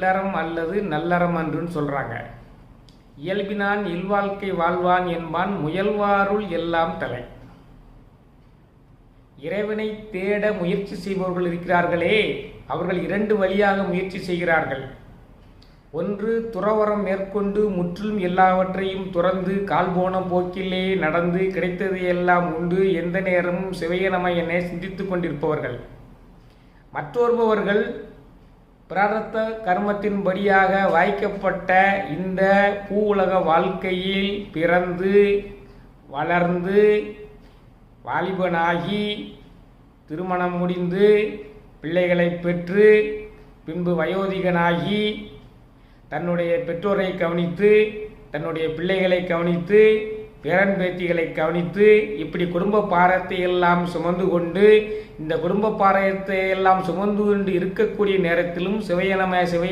இல்லறம் அல்லது நல்லறம் அன்றுன்னு சொல்றாங்க. இயல்பினான் இல்வாழ்க்கை வாழ்வான் என்பான் முயல்வாருள் எல்லாம் தலை. இறைவனை தேட முயற்சி செய்பவர்கள் இருக்கிறார்களே அவர்கள் இரண்டு வழியாக முயற்சி செய்கிறார்கள். ஒன்று துறவரம் மேற்கொண்டு முற்றிலும் எல்லாவற்றையும் துறந்து கால் போன போக்கிலே நடந்து கிடைத்தது எல்லாம் உண்டு. எந்த நேரமும் சிவையனமை என்னை சிந்தித்துக் கொண்டிருப்பவர்கள். மற்றொருபவர்கள் பிராரத்த கர்மத்தின்படியாக வாய்க்கப்பட்ட இந்த பூ உலக வாழ்க்கையில் பிறந்து வளர்ந்து வாலிபனாகி திருமணம் முடிந்து பிள்ளைகளை பெற்று பின்பு வயோதிகனாகி தன்னுடைய பெற்றோரை கவனித்து தன்னுடைய பிள்ளைகளை கவனித்து பேரன் பேத்திகளை கவனித்து இப்படி குடும்ப பாரத்தை எல்லாம் சுமந்து கொண்டு இந்த குடும்ப பாரத்தை எல்லாம் சுமந்து கொண்டு இருக்கக்கூடிய நேரத்திலும் சிவையனம சிவைய